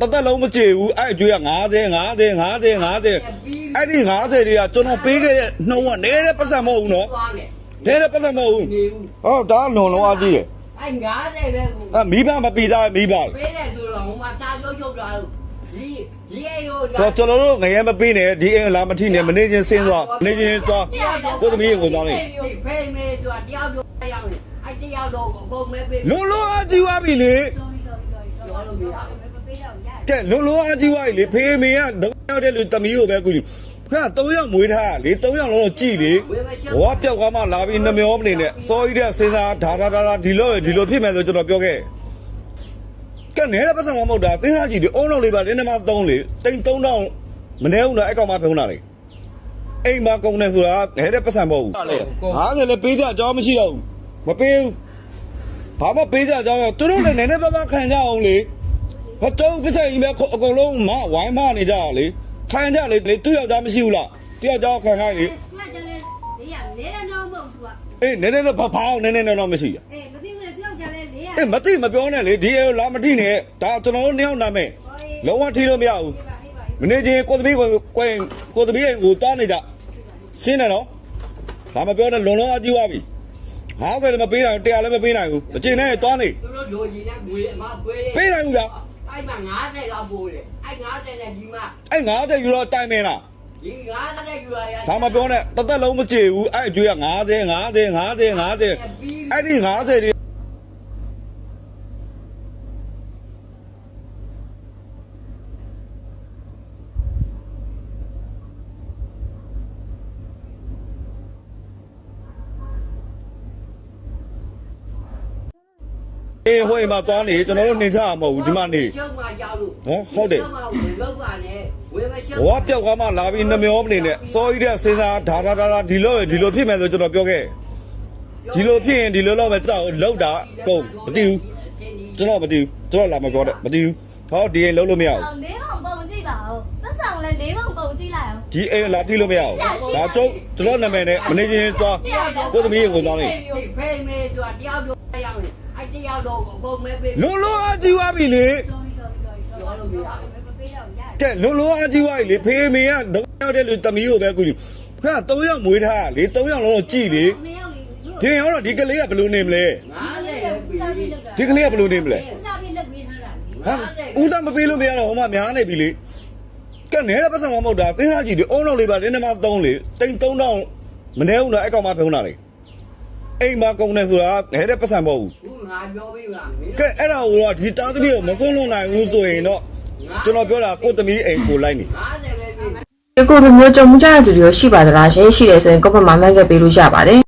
တသက်လုံးမကြည့်ဘူးအဲ့အကျွေးက90 90 50 50အဲ့ဒီ90တွေကကျွန်တော်ပေးခဲ့တဲ့နှုံးကနေတဲ့ပတ်စံမဟုတ်ဘူးနော်သွားမယ်နေတဲ့ပတ်စံမဟုတ်ဘူးနေဘူးဟောဒါလွန်လုံးအားကြီးတယ်အဲ့90ပဲကိုအဲမိဘမပြီးသားမိဘပေးတယ်ဆိုတော့ဟိုမှာစာချုပ်ချုပ်တာလို့ဒီဒီအေရိုကျွန်တော်ကျွန်တော်တို့ငရဲမပေးနဲ့ဒီအိမ်လာမထိနဲ့မနေချင်းဆင်းသွားနေချင်းသွားကိုသမီးကိုသွားနေဒီဖေးမေဆိုတာတယောက်တော့ရောက်နေအဲ့တယောက်တော့အကုန်မဲပေးလွန်လုံးအားကြီးသွားပြီလေပြောလို့မရဘူး ကဲလွန်လုံးအားကြီးသွားပြီလေဖေးမေကဒုရောက်တဲ့လူသမီးကိုပဲကူညီခါ၃ယောက်မွေးထားလေ၃ယောက်လုံးကြည်လေဝေမချက်ဘဝပြောက်ကမှလာပြီးနှမျောမနေနဲ့စောကြီးတဲ့စဉ်းစားဒါဒါဒါဒါဒီလိုဒီလိုဖြစ်မယ်ဆိုကျွန်တော်ပြောခဲ့ကဲနေတဲ့ပတ်စံမမဟုတ်တာစဉ်းစားကြည့်ဒီအုံလောက်လေးပါတင်းနှမသုံးလေတိန်3000မနေဘူးနော်အဲ့ကောင်မှဖုံးလာလေအိမ်မှာကုန်တယ်ဆိုတာနေတဲ့ပတ်စံမဟုတ်ဘူးဟာလေလေပေးကြအကြောင်းမရှိတော့ဘူးမပေးဘူးဘာမှပေးကြအကြောင်းရောသူတို့လည်းနည်းနည်းပါးပါးခံကြအောင်လေ ဟောတော့ပြဿနာကြီးပဲအကုန်လုံးမဝိုင်းမနေကြလေခံကြလေလေသူ့ယောက်ျားမရှိဘူးလားသူ့ယောက်ျားခံခိုင်းလေကကြလဲနေရနေရတော့မဟုတ်ဘူးကအေးနည်းနည်းတော့ဘာဘာအောင်နည်းနည်းတော့မရှိရအေးမသိဘူးလေတယောက်ကြလဲနေရအေးမသိမပြောနဲ့လေဒီအေလာမတိနဲ့ဒါကျွန်တော်တို့နှစ်ယောက်နာမယ်လုံးဝထိလို့မရဘူးမနေ့ချင်းကိုသမီးကိုကိုယ်ကိုသမီးကိုတားနေကြရှင်းတယ်နော်ဒါမပြောနဲ့လုံလုံးအကြီးသွားပြီဟာကလည်းမပေးနိုင်တရားလည်းမပေးနိုင်ဘူးအကျဉ်းနဲ့တွားနေသူတို့လိုချင်တဲ့ငွေအမပေးပေးနိုင်ဘူးလား အဲ့မှာ90လောက်ပို့တယ်အဲ့90နဲ့ဒီမှာအဲ့90ယူတော့တိုင်မင်းလားဒီ90နဲ့ယူရရဒါမပြောနဲ့တစ်သက်လုံးမကြည့်ဘူးအဲ့အကျွေးက90 50 50 50အဲ့ဒီ90တွေ အေးဟိုအိမ်မှာသွားနေကျွန်တော်တို့နေချမှာမဟုတ်ဘူးဒီမှာနေရှုံးမှကြောက်လို့ဟောဟုတ်တယ်ရှုံးမှဝင်လောက်ပါနဲ့ဝေမရှုံးဘဝပြောက်ကမှလာပြီးနှမျောမနေနဲ့စောကြီးတဲ့စဉ်းစားဒါဒါဒါဒါဒီလိုဒီလိုဖြစ်မယ်ဆိုကျွန်တော်ပြောခဲ့ဒီလိုဖြစ်ရင်ဒီလိုတော့ပဲတောက်လောက်တာကုန်မသိဘူးကျွန်တော်မသိဘူးကျွန်တော်လာမပြောတဲ့မသိဘူးဟောဒီအိမ်လုံးလို့မရဘူးလေးပေါင်ပုံကြည့်ပါဦးသက်ဆောင်လဲလေးပေါင်ပုံကြည့်လိုက်အောင်ဒီအိမ်လာတိလို့မရဘူးဒါကျုပ်ကျွန်တော်နာမည်နဲ့မနေချင်းသွားကိုသမီးကိုသွားနေဒီဖေးမေဆိုတာတယောက်တော့ရောက်နေ အဲ့တယောက်တော့အကုန်မဲပေးလွန်လွန်အကြီးသွားပြီလေပြောလို့မရဘူးကဲလွန်လွန်အကြီးသွားပြီလေဖေးမေကဒုရောက်တဲ့လူသမီးကိုပဲကူညီခါ၃ယောက်မွေးထားလေ၃ယောက်လုံးကြည်လေနေရောက်လေဒီဟောတော့ဒီကလေးကဘယ်လိုနေမလဲ90ပဲပေးဒီကလေးကဘယ်လိုနေမလဲဦးစားပြီးလက်ပြီးထားတာဟမ်ဦးသားမပေးလို့မရတော့ဟိုမှာများနေပြီလေကဲနေတဲ့ပတ်စံမမဟုတ်တာစဉ်းစားကြည့်ဒီအုံလောက်လေးပါတင်းနှမသုံးလေတိန်3000မနေဘူးနော်အဲ့ကောင်မှဖုံးလာလေ အိမ်မှာကုန်တယ်ဆိုတာနေတဲ့ပတ်စံမဟုတ်ဘူးခုငါပြောပေးပါမင်းကဲအဲ့ဒါကိုတော့ဒီတားသမီးကိုမဆုံးလွန်နိုင်ဘူးဆိုရင်တော့ကျွန်တော်ပြောတာကိုသမီးအိမ်ကိုလိုက်နေ 90ပဲပေးဒီကိုလိုမျိုးကြုံမှုကြတဲ့သူတွေရောရှိပါသလားရှင်ရှိတယ်ဆိုရင်ကောက်ဖတ်မှာမှတ်ခဲ့ပေးလို့ရပါတယ်